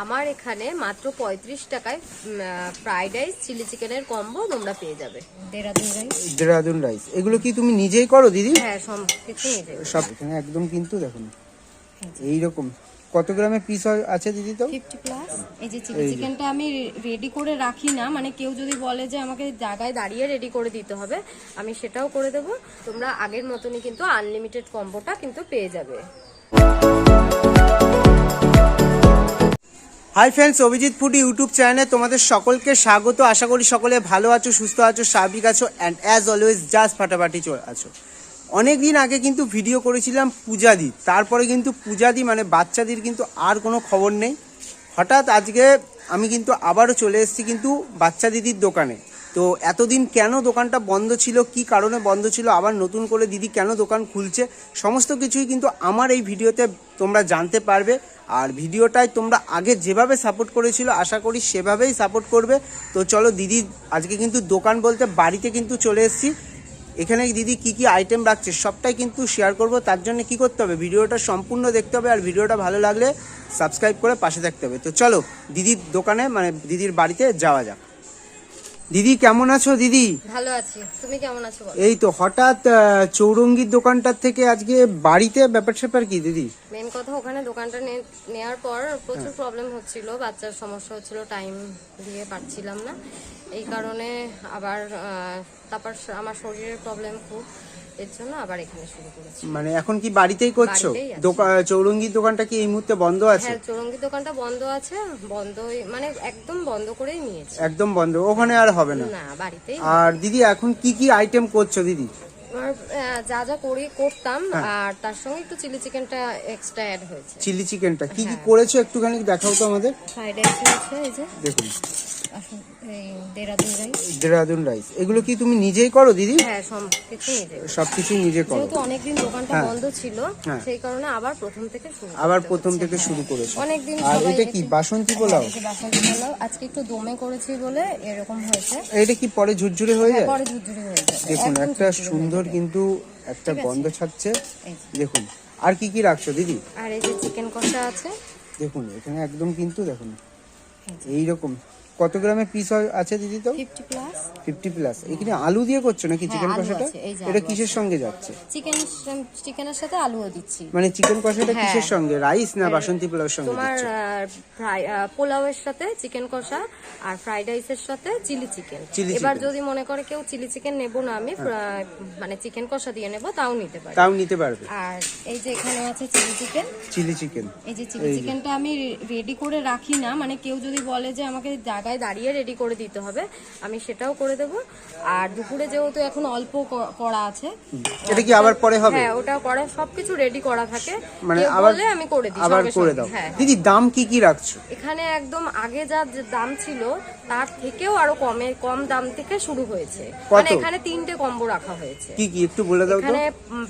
আমার এখানে মাত্র পঁয়ত্রিশ টাকায় ফ্রাইড রাইস চিলি চিকেনের কম্বো তোমরা পেয়ে যাবে। দেরাদুন রাইস দেরাদুন রাইস এগুলো কি তুমি নিজেই করো দিদি? হ্যাঁ সব কিছু সব এখানে একদম কিন্তু দেখুন এইরকম। কত গ্রামের পিস আছে দিদি তো? ফিফটি প্লাস এই যে চিলি চিকেনটা আমি রেডি করে রাখি না মানে কেউ যদি বলে যে আমাকে জায়গায় দাঁড়িয়ে রেডি করে দিতে হবে আমি সেটাও করে দেব। তোমরা আগের মতনই কিন্তু আনলিমিটেড কম্বোটা কিন্তু পেয়ে যাবে। Hi friends Abhijit food YouTube চ্যানেলে তোমাদের সকলকে স্বাগত। আশা করি সকলে ভালো আছো, সুস্থ আছো, স্বাভাবিক আছো অ্যান্ড অ্যাজ অলওয়েজ জাস্ট ফাটাফাটি আছো। অনেক দিন আগে কিন্তু ভিডিও করেছিলাম পূজাদি। তারপরে কিন্তু পূজাদি মানে বাচ্চাদের কিন্তু আর কোনো খবর নেই। হঠাৎ আজকে আমি কিন্তু আবারও চলে এসেছি কিন্তু বাচ্চা দিদির দোকানে। তো এতদিন কেন দোকানটা বন্ধ ছিল, কি কারণে বন্ধ ছিল, আবার নতুন করে দিদি কেন দোকান খুলছে, সমস্ত কিছুই কিন্তু আমার এই ভিডিওতে তোমরা জানতে পারবে। আর ভিডিওটায় তোমরা আগে যেভাবে সাপোর্ট করেছিল, আশা করি সেভাবেই সাপোর্ট করবে। তো চলো দিদি, আজকে কিন্তু দোকান বলতে বাড়িতে কিন্তু চলে এসেছি। এখানে দিদি কি কি আইটেম রাখছে সবটাই কিন্তু শেয়ার করব। তার জন্য কি করতে হবে? ভিডিওটা সম্পূর্ণ দেখতে হবে আর ভিডিওটা ভালো লাগলে সাবস্ক্রাইব করে পাশে থাকতে হবে। তো চলো দিদির দোকানে মানে দিদির বাড়িতে যাওয়া যাক। দিদি কেমন আছো দিদি? ভালো আছি। তুমি কেমন আছো বলো? এই তো হঠাৎ চৌরঙ্গীর দোকানটার থেকে আজকে বাড়িতে ব্যাপার স্যাপার কি দিদি? মেন কথা ওখানে দোকানটা নে- নেয়ার পর প্রচুর প্রবলেম হচ্ছিল বাচ্চার সমস্যা হচ্ছিল টাইম দিয়ে পারছিলাম না। এই কারণে আবার তারপর আমার শরীরের প্রবলেম খুব। এর জন্য আবার এখানে শুরু করেছি। মানে এখন কি বাড়িতেই করছ? চৌরঙ্গি দোকান চৌরঙ্গির দোকানটা কি এই মুহূর্তে বন্ধ আছে? হ্যাঁ চৌরঙ্গি দোকানটা বন্ধ আছে বন্ধ মানে একদম বন্ধ করেই নিয়েছি। একদম বন্ধ ওখানে আর হবে না। না বাড়িতেই আর দিদি এখন কি কি আইটেম করছ দিদি? আমার যা যা করি করতাম হ্যাঁ। আর তার সঙ্গে একটু চিলি চিকেনটা এক্সট্রা অ্যাড হয়েছে। চিলি চিকেনটা। কি হ্যাঁ। কি করেছ একটুখানি দেখাও তো আমাদের। ফ্রাইড রাইস হয়েছে এই যে। দেখুন। এই দেরাদুন রাইস দেরাদুন রাইস এগুলো কি তুমি নিজেই করো দিদি? হ্যাঁ সব কিছু নিয়ে নিজে করো। যেহেতু অনেকদিন দোকানটা হ্যাঁ। বন্ধ ছিল হ্যাঁ। সেই কারণে আবার প্রথম থেকে শুরু আবার প্রথম থেকে শুরু করেছ। অনেকদিন আর এটা কি বাসন্তী পোলাও? হ্যাঁ, বাসন্তী পোলাও। আজকে একটু দমে করেছি বলে এরকম হয়েছে। এটা কি পরে ঝুরঝুরে হয়ে হ্যাঁ, যায়? পরে ঝুরঝুরি হয়ে যাবে দেখুন একটা হয়ে সুন্দর কিন্তু একটা গন্ধ ছাড়ছে। দেখুন আর কি কি রাখছো দিদি? আর এই যে চিকেন কষা আছে। দেখুন এখানে একদম কিন্তু দেখুন এইরকম। কত গ্রামের পিস আছে দিদি তো? ফিফটি প্লাস ফিফটি প্লাস এখানে আলু দিয়ে করছ নাকি হ্যাঁ, চিকেন আলু কষাটা? এটা কিসের সঙ্গে যাচ্ছে? চিকেন চিকেনের সাথে আলুও দিচ্ছি। মানে চিকেন কষাটা হ্যাঁ। কিসের সঙ্গে? রাইস না বাসন্তী পোলাওর সঙ্গে তোমার পোলাওয়ের সাথে চিকেন কষা আর ফ্রাইড রাইসের সাথে চিলি চিকেন এবার হ্যাঁ। যদি মনে করে কেউ চিলি চিকেন নেব না আমি মানে চিকেন কষা দিয়ে নেব তাও নিতে পারি তাও নিতে পারবে। আর এই যে এখানে আছে চিলি চিকেন চিলি চিকেন এই যে চিলি চিকেনটা আমি রেডি করে রাখি না। মানে কেউ যদি বলে যে আমাকে জায়গায় দাঁড়িয়ে রেডি করে দিতে হবে। আমি সেটাও করে দেব। আর দুপুরে যেহেতু এখন অল্প করা আছে এটা কি আবার পরে হবে? হ্যাঁ ওটা করা সবকিছু রেডি করা থাকে। মানে আবার আমি করে দিই আবার করে দাও। হ্যাঁ। দিদি দাম কি কি রাখছো? এখানে একদম আগে যা দাম ছিল তার থেকেও আরও কমে কম দাম থেকে শুরু হয়েছে। মানে এখানে তিনটে কম্বো রাখা হয়েছে। কি কি একটু বলে দাও এখানে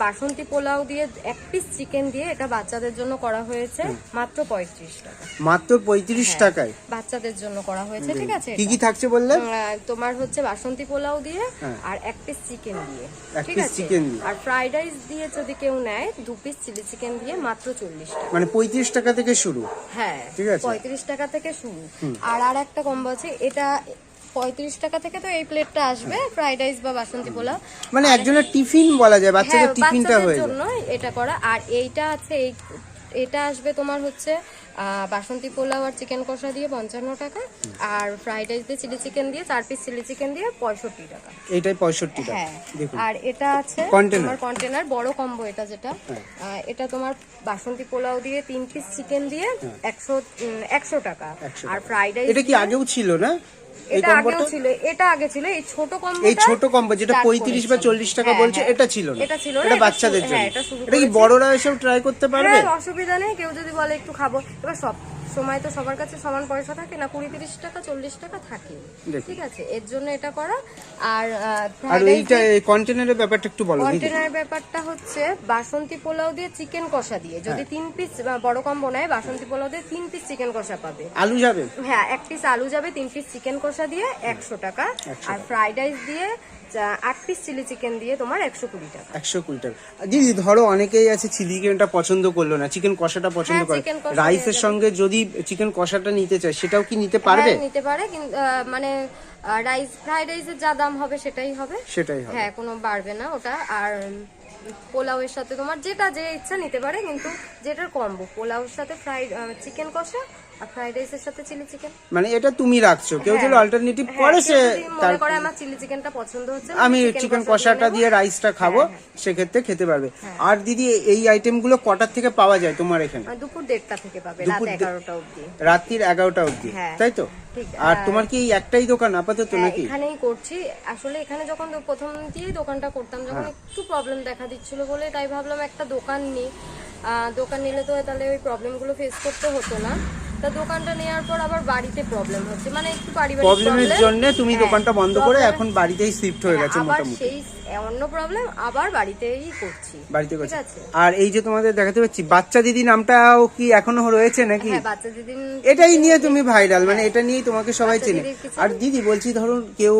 বাসন্তী পোলাও দিয়ে এক পিস চিকেন দিয়ে এটা বাচ্চাদের জন্য করা হয়েছে মাত্র পঁয়ত্রিশ টাকা। মাত্র পঁয়ত্রিশ হ্যাঁ। টাকায়? বাচ্চাদের জন্য করা হয়েছে। ঠিক আছে? কি কি থাকছে বললে? তোমার হচ্ছে বাসন্তী পোলাও দিয়ে হ্যাঁ। আর এক পিস চিকেন দিয়ে ঠিক আছে? chicken দিয়ে। আর ফ্রাইড রাইস দিয়ে যদি কেউ নেয় দু পিস চিলি চিকেন দিয়ে মাত্র চল্লিশ টাকা। মানে পঁয়ত্রিশ টাকা থেকে শুরু। হ্যাঁ ঠিক আছে। পঁয়ত্রিশ টাকা থেকে শুরু। আর আর একটা কম্বো আছে এটা পঁয়ত্রিশ টাকা থেকে তো এই প্লেটটা আসবে ফ্রাইড রাইস বা বাসন্তী পোলাও। মানে একজনের টিফিন বলা যায় বাচ্চাদের হ্যাঁ টিফিনটা হয়ে যায়। জন্য এটা করা। আর এইটা আছে এই এটা আসবে তোমার হচ্ছে বাসন্তী পোলাও আর চিকেন কষা দিয়ে পঞ্চান্ন টাকা। আর ফ্রাইড রাইস দিয়ে চিলি চিকেন দিয়ে চার পিস চিলি চিকেন দিয়ে পঁয়ষট্টি টাকা। এটাই পঁয়ষট্টি টাকা। হ্যাঁ আর এটা আছে তোমার কন্টেনার বড় কম্বো এটা যেটা। হ্যাঁ। এটা তোমার বাসন্তী পোলাও দিয়ে তিন পিস চিকেন দিয়ে একশো একশো টাকা। হ্যাঁ। আর ফ্রাইড রাইস এটা কি আগেও ছিল না? এটা আগেও ছিল এটা আগে ছিল এই ছোট কম্বো এই ছোট কম্বো যেটা পঁয়ত্রিশ বা চল্লিশ টাকা বলছে এটা ছিল না। হ্যাঁ, এটা ছিল এটা বাচ্চাদের জন্য। হ্যাঁ, এটা কি বড়রা এসব ট্রাই করতে পারবে? হ্যাঁ অসুবিধা নেই কেউ যদি বলে একটু খাব এবার সব সময় তো সবার কাছে সমান পয়সা থাকে না কুড়ি তিরিশ টাকা চল্লিশ টাকা থাকে। ঠিক আছে এর জন্য এটা করা। আর আর এইটা কন্টেনারের ব্যাপারটা একটু বলো দিদি। কন্টেনার ব্যাপারটা হচ্ছে বাসন্তী পোলাও দিয়ে চিকেন কষা দিয়ে। হ্যাঁ। যদি তিন পিস বড় কম্বো নেয় বাসন্তী পোলাও দিয়ে তিন পিস চিকেন কষা পাবে। আলু যাবে? হ্যাঁ এক পিস আলু যাবে তিন পিস চিকেন কষা দিয়ে একশো টাকা। আর ফ্রাইড রাইস দিয়ে আট পিস চিলি চিকেন দিয়ে তোমার একশো কুড়ি টাকা। একশো কুড়ি টাকা। দিদি ধরো অনেকেই আছে চিলি চিকেনটা পছন্দ করল না চিকেন কষাটা পছন্দ হ্যাঁ, করে। রাইসের সঙ্গে যদি চিকেন কষাটা নিতে চায় সেটাও কি নিতে পারবে? হ্যাঁ, নিতে পারে মানে রাইস ফ্রাইড রাইসের যা দাম হবে সেটাই হবে। সেটাই হবে। হ্যাঁ কোনো বাড়বে না ওটা। আর পোলাওয়ের সাথে তোমার যেটা যে ইচ্ছা নিতে পারে কিন্তু যেটার কম্বো পোলাওর সাথে ফ্রাইড চিকেন কষা আর ফ্রাইড রাইসের সাথে চিলি চিকেন মানে এটা তুমি রাখছো। কেউ যদি অল্টারনেটিভ করে সে তার করে আমার চিলি চিকেনটা পছন্দ হচ্ছে আমি চিকেন কষাটা। দিয়ে রাইসটা খাব সেক্ষেত্রে খেতে পারবে। আর দিদি এই আইটেমগুলো কটার থেকে পাওয়া যায় তোমার এখানে? দুপুর দেড়টা থেকে পাবে রাত দুপুর এগারোটা অবধি। রাত্রির এগারোটা অবধি হ্যাঁ। তাই তো? আর তোমার কি একটাই দোকান আপাতত হ্যাঁ, নাকি? এখানেই করছি। আসলে এখানে যখন প্রথম দিয়েই দোকানটা করতাম যখন হ্যাঁ। একটু প্রবলেম দেখা দিচ্ছিল বলে তাই ভাবলাম একটা দোকান নিই দোকান নিলে তো তাহলে ওই প্রবলেমগুলো ফেস করতে হতো না। তা দোকানটা নেওয়ার পর আবার বাড়িতে প্রবলেম হচ্ছে। মানে একটু পারিবারিক প্রবলেমের জন্য তুমি হ্যাঁ, দোকানটা বন্ধ করে এখন বাড়িতেই শিফট হয়ে হ্যাঁ, গেছে মোটামুটি। সেই অন্য প্রবলেম আবার বাড়িতেই করছি। বাড়িতে করছে। আর এই যে তোমাদের দেখাতে পাচ্ছি বাচ্চা দিদি নামটাও কি এখনও রয়েছে নাকি? হ্যাঁ বাচ্চা দিদিন এটাই নিয়ে তুমি ভাইরাল মানে এটা নিয়েই তোমাকে সবাই চেনে। আর দিদি বলছি ধরুন কেউ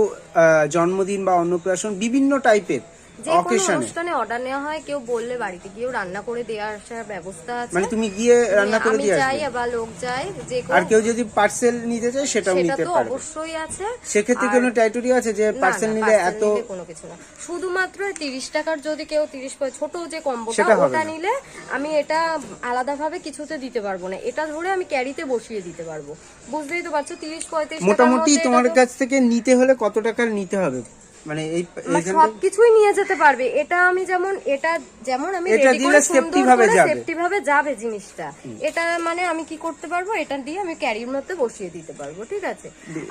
জন্মদিন বা অন্নপ্রাশন বিভিন্ন টাইপের যে কোনো অনুষ্ঠানে অর্ডার নেওয়া হয় কেউ বললে বাড়িতে গিয়েও রান্না করে দেওয়ার আসার ব্যবস্থা আছে। মানে তুমি গিয়ে রান্না করে আমি যাই বা লোক যায় যে আর কেউ যদি পার্সেল নিতে চায় সেটাও সেটা তো অবশ্যই আছে। সেক্ষেত্রে কোনো টাইটুরি আছে যে পার্সেল নিলে এত কোনো কিছু না। শুধুমাত্র তিরিশ টাকার যদি কেউ তিরিশ ছোট যে কম্বোটা ওটা নিলে আমি এটা আলাদাভাবে কিছুতে দিতে পারব না। এটা ধরে আমি ক্যারিতে বসিয়ে দিতে পারব। বুঝতেই তো পারছ তিরিশ পঁয়ত্রিশ টাকার মোটামুটি তোমার কাছ থেকে নিতে হলে কত টাকার নিতে হবে? মানে এই সবকিছুই নিয়ে যেতে পারবে। এটা আমি যেমন এটা যেমন আমি এটা দিলে করে ভাবে যাবে। সেফটি ভাবে যাবে জিনিসটা। এটা মানে আমি কি করতে পারব? এটা দিয়ে আমি ক্যারির মধ্যে বসিয়ে দিতে পারব ঠিক আছে?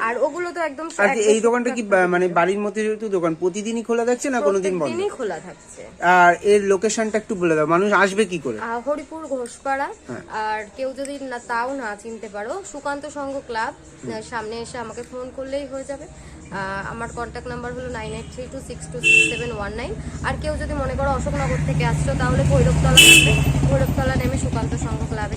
আর ওগুলো তো একদম আর এই দোকানটা কি মানে বাড়ির মধ্যে যেহেতু দোকান প্রতিদিনই খোলা থাকছে না কোনোদিন বন্ধ? দিনই খোলা থাকছে। আর এর লোকেশনটা একটু বলে দাও মানুষ আসবে কি করে? হরিপুর ঘোষপাড়া। হ্যাঁ। আর কেউ যদি না তাও না চিনতে পারো সুকান্ত সংঘ ক্লাব। সামনে এসে আমাকে ফোন করলেই হয়ে যাবে। আমার কন্ট্যাক্ট নাম্বার হলো nine eight three two six two six seven one nine আর কেউ যদি মনে করো অশোকনগর থেকে আসছো, তাহলে ভৈরবতলা ভৈরবতলা নেমে সুকান্ত সংঘ ক্লাবে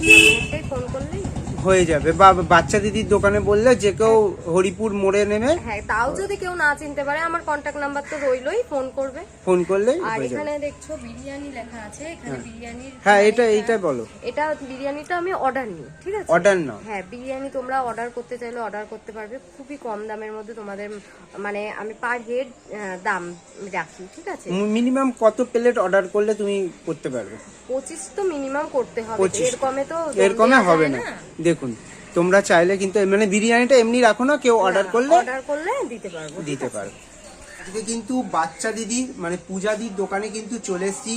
ফোন করলেই হয়ে যাবে। বা বাচ্চা দিদির দোকানে বললে যে কেউ হরিপুর মোড়ে নেমে হ্যাঁ তাও যদি কেউ না চিনতে পারে আমার কন্ট্যাক্ট নাম্বার তো রইলই ফোন করবে। ফোন করলে আর এখানে দেখছ বিরিয়ানি লেখা আছে এখানে বিরিয়ানির হ্যাঁ এটা এইটা বলো। এটা বিরিয়ানিটা আমি অর্ডার নিই ঠিক আছে? অর্ডার নাও। হ্যাঁ বিরিয়ানি তোমরা অর্ডার করতে চাইলে অর্ডার করতে পারবে। খুবই কম দামের মধ্যে তোমাদের মানে আমি পার হেড দাম রাখি ঠিক আছে? মিনিমাম কত প্লেট অর্ডার করলে তুমি করতে পারবে? পঁচিশ তো মিনিমাম করতে হবে। এর কমে তো এর কমে হবে না। দেখুন তোমরা চাইলে কিন্তু মানে বিরিয়ানিটা এমনি রাখো না কেউ অর্ডার করলে অর্ডার করলে দিতে পারব। দিতে পারবে আজকে কিন্তু বাচ্চা দিদি মানে পূজাদির দোকানে কিন্তু চলে এসেছি।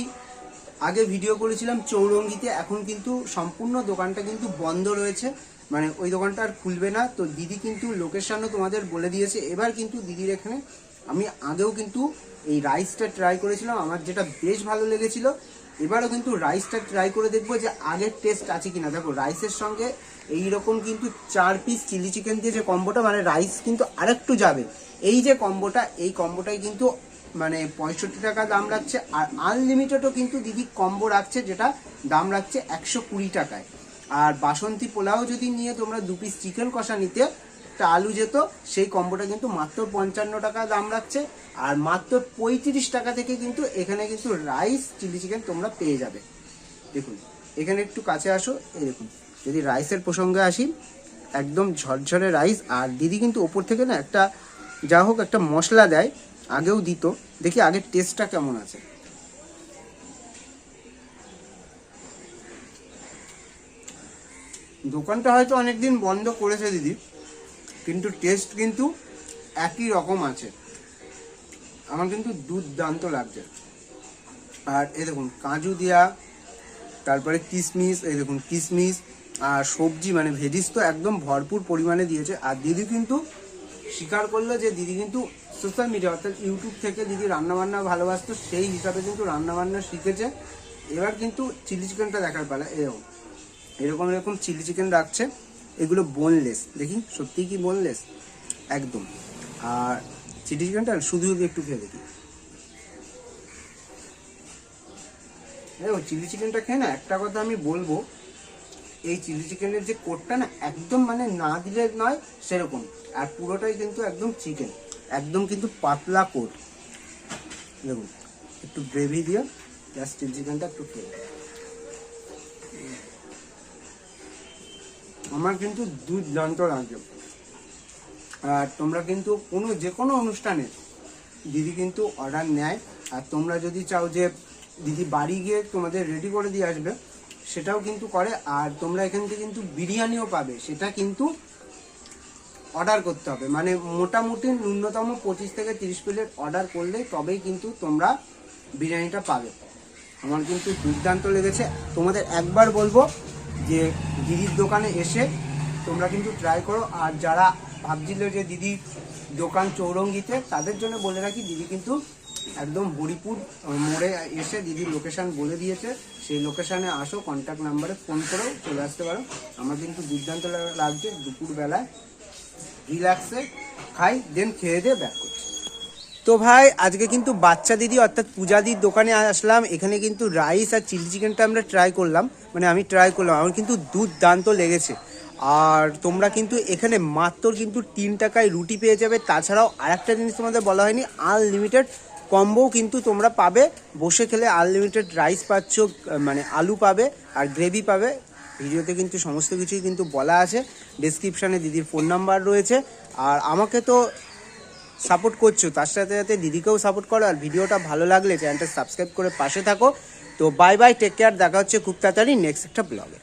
আগে ভিডিও করেছিলাম চৌরঙ্গিতে এখন কিন্তু সম্পূর্ণ দোকানটা কিন্তু বন্ধ রয়েছে। মানে ওই দোকানটা আর খুলবে না। তো দিদি কিন্তু লোকেশনও তোমাদের বলে দিয়েছে। এবার কিন্তু দিদির এখানে আমি আগেও কিন্তু এই রাইসটা ট্রাই করেছিলাম। আমার যেটা বেশ ভালো লেগেছিল এবারও কিন্তু রাইসটা ট্রাই করে দেখব যে আগের টেস্ট আছে কিনা। দেখো রাইসের সঙ্গে এই রকম কিন্তু চার পিস চিলি চিকেন দিয়ে যে কম্বোটা মানে রাইস কিন্তু আরেকটু যাবে। এই যে কম্বোটা এই কম্বোটাই কিন্তু মানে পঁয়ষট্টি টাকা দাম রাখছে, আর আনলিমিটেডও কিন্তু দিদি কম্বো রাখছে যেটা দাম রাখছে একশো কুড়ি টাকায়। আর বাসন্তী পোলাও যদি নিয়ে তোমরা দু পিস চিকেন কষা নিতে একটা আলু যেত, সেই কম্বোটা কিন্তু মাত্র পঞ্চান্ন টাকা দাম রাখছে। আর মাত্র পঁয়ত্রিশ টাকা থেকে কিন্তু এখানে কিন্তু রাইস চিলি চিকেন তোমরা পেয়ে যাবে। দেখুন, এখানে একটু কাছে আসো, এই দেখুন, যদি রাইসের প্রসঙ্গে আসি, একদম ঝরঝরে রাইস আর দিদি কিন্তু ওপর থেকে না একটা, যা হোক একটা মশলা দেয়, আগেও দিত, দেখি আগের টেস্টটা কেমন আছে। দোকানটা হয়তো অনেকদিন বন্ধ করেছে দিদি। কিন্তু টেস্ট কিন্তু একই রকম আছে। আমার কিন্তু দুর্দান্ত লাগছে। আর এই দেখুন, কাজু দেয়া, তারপরে কিশমিশ এই দেখুন কিশমিশ আর সবজি মানে ভেজিস তো একদম ভরপুর পরিমাণে দিয়েছে। আর দিদি কিন্তু স্বীকার করল যে দিদি কিন্তু সোশ্যাল মিডিয়া অর্থাৎ ইউটিউব থেকে দিদি রান্নাবান্না ভালোবাসতো, সেই হিসাবে কিন্তু রান্নাবান্না শিখেছে। এবার কিন্তু চিলি চিকেনটা দেখার পালা। এরকম এরকম এরকম চিলি চিকেন রাখছে। এগুলো বোনলেস দেখি, সত্যিই কি বোনলেস একদম। আর চিলি চিকেনটা শুধু শুধু একটু খেয়ে দেখি। দেখো চিলি চিকেনটা খেয়ে না, একটা কথা আমি বলব, এই চিলি চিকেনের যে কোটটা না, একদম মানে না দিলে নয়, সেরকম। আর পুরোটাই কিন্তু একদম চিকেন একদম কিন্তু পাতলা কোট দেখুন, একটু গ্রেভি দিয়ে চিলি চিকেনটা একটু খেয়ে আমার কিন্তু দুর্দান্ত লাগছে আর তোমরা কিন্তু কোনো যে কোনো অনুষ্ঠানে দিদি কিন্তু অর্ডার নেয়। আর তোমরা যদি চাও যে দিদি বাড়ি গিয়ে তোমাদের রেডি করে দিয়ে আসবে, সেটাও কিন্তু করে। আর তোমরা এখান থেকে কিন্তু বিরিয়ানিও পাবে, সেটা কিন্তু অর্ডার করতে হবে। মানে মোটামুটি ন্যূনতম পঁচিশ থেকে তিরিশ প্লেট অর্ডার করলেই তবেই কিন্তু তোমরা বিরিয়ানিটা পাবে। আমার কিন্তু দুর্দান্ত লেগেছে। তোমাদের একবার বলব যে দিদির দোকানে এসে তোমরা কিন্তু ট্রাই করো। আর যারা ভাবছিল যে দিদি দোকান চৌরঙ্গিতে, তাদের জন্য বলে রাখি, দিদি কিন্তু একদম হরিপুর মোড়ে এসে দিদির লোকেশান বলে দিয়েছে। সেই লোকেশানে আসো কন্ট্যাক্ট নাম্বারে ফোন করেও চলে আসতে পারো। আমার কিন্তু দুর্দান্ত লাগছে, দুপুরবেলায় রিল্যাক্সে খাই দেন খেয়ে দিয়ে ব্যাক করছি। তো ভাই, আজকে কিন্তু বাচ্চা দিদি, অর্থাৎ পূজাদির দোকানে আসলাম। এখানে কিন্তু রাইস আর চিলি চিকেনটা আমরা ট্রাই করলাম। মানে আমি ট্রাই করলাম, আমার কিন্তু দুর্দান্ত লেগেছে। আর তোমরা কিন্তু এখানে মাত্র কিন্তু তিন টাকায় রুটি পেয়ে যাবে। তাছাড়াও আরেকটা জিনিস তোমাদের বলা হয়নি আনলিমিটেড কম্বোও কিন্তু তোমরা পাবে। বসে খেলে আনলিমিটেড রাইস পাচ্ছ মানে আলু পাবে আর গ্রেভি পাবে। ভিডিওতে কিন্তু সমস্ত কিছুই কিন্তু বলা আছে। ডেসক্রিপশানে দিদির ফোন নাম্বার রয়েছে। আর আমাকে তো সাপোর্ট করছ, তার সাথে সাথে দিদিকেও সাপোর্ট করো আর ভিডিওটা ভালো লাগলে চ্যানেলটা সাবস্ক্রাইব করে পাশে থাকো। তো বাই বাই টেক কেয়ার দেখা হচ্ছে খুব তাড়াতাড়ি নেক্সট একটা ব্লগে